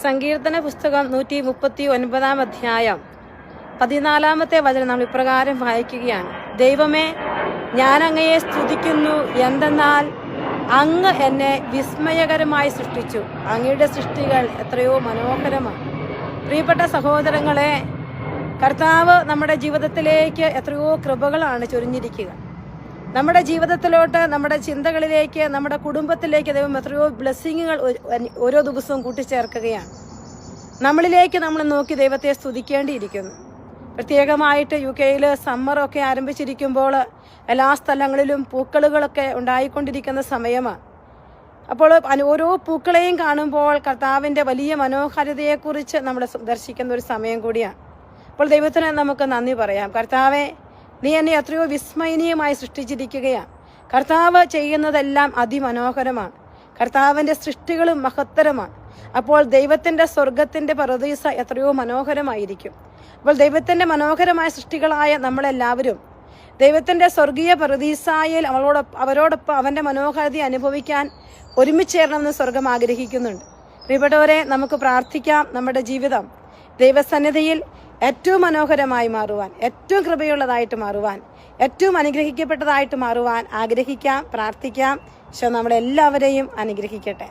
സങ്കീർത്തന പുസ്തകം നൂറ്റി മുപ്പത്തി ഒൻപതാം അധ്യായം. പതിനാലാമത്തെ വചനം നമ്മൾ ഇപ്രകാരം വായിക്കുകയാണ്. ദൈവമേ ഞാൻ അങ്ങയെ സ്തുതിക്കുന്നു. എന്തെന്നാൽ അങ്ങ് എന്നെ വിസ്മയകരമായി സൃഷ്ടിച്ചു. അങ്ങയുടെ സൃഷ്ടികൾ എത്രയോ മനോഹരമാണ്. പ്രിയപ്പെട്ട സഹോദരങ്ങളെ കർത്താവ് നമ്മുടെ ജീവിതത്തിലേക്ക് എത്രയോ കൃപകളാണ് ചൊരിഞ്ഞിരിക്കുക. നമ്മുടെ ജീവിതത്തിലോട്ട് നമ്മുടെ ചിന്തകളിലേക്ക് നമ്മുടെ കുടുംബത്തിലേക്ക് ദൈവം എത്രയോ ബ്ലെസ്സിങ്ങുകൾ ഓരോ ദിവസവും കൂട്ടിച്ചേർക്കുകയാണ്. നമ്മളിലേക്ക് നമ്മൾ നോക്കി ദൈവത്തെ സ്തുതിക്കേണ്ടിയിരിക്കുന്നു. പ്രത്യേകമായിട്ട് യു കെയിൽ സമ്മറൊക്കെ ആരംഭിച്ചിരിക്കുമ്പോൾ എല്ലാ സ്ഥലങ്ങളിലും പൂക്കളുകളൊക്കെ ഉണ്ടായിക്കൊണ്ടിരിക്കുന്ന സമയമാണ്. അപ്പോൾ ഓരോ പൂക്കളെയും കാണുമ്പോൾ കർത്താവിന്റെ വലിയ മനോഹാരിതയെക്കുറിച്ച് നമ്മൾ ദർശിക്കുന്ന ഒരു സമയം കൂടിയാണ്. അപ്പോൾ ദൈവത്തിന് നമുക്ക് നന്ദി പറയാം. കർത്താവെ നീ എന്നെ എത്രയോ വിസ്മയനീയമായി സൃഷ്ടിച്ചിരിക്കുകയാണ്. കർത്താവ് ചെയ്യുന്നതെല്ലാം അതിമനോഹരമാണ്. കർത്താവിന്റെ സൃഷ്ടികളും മഹത്തരമാണ്. അപ്പോൾ ദൈവത്തിന്റെ സ്വർഗത്തിന്റെ പരദീസ എത്രയോ മനോഹരമായിരിക്കും. അപ്പോൾ ദൈവത്തിന്റെ മനോഹരമായ സൃഷ്ടികളായ നമ്മളെല്ലാവരും ദൈവത്തിന്റെ സ്വർഗീയ പ്രതീസായിൽ അവളോടൊപ്പം അവരോടൊപ്പം അവന്റെ മനോഹാരിത അനുഭവിക്കാൻ ഒരുമിച്ചേരണമെന്ന് സ്വർഗം ആഗ്രഹിക്കുന്നുണ്ട്. പ്രിയപ്പെട്ടവരെ നമുക്ക് പ്രാർത്ഥിക്കാം നമ്മുടെ ജീവിതം. ദൈവസന്നിധിയിൽ ഏറ്റവും മനോഹരമായി മാറുവാൻ ഏറ്റവും കൃപയുള്ളതായിട്ട് മാറുവാൻ ഏറ്റവും അനുഗ്രഹിക്കപ്പെട്ടതായിട്ട് മാറുവാൻ ആഗ്രഹിക്കാം പ്രാർത്ഥിക്കാം. പക്ഷെ നമ്മളെല്ലാവരെയും അനുഗ്രഹിക്കട്ടെ.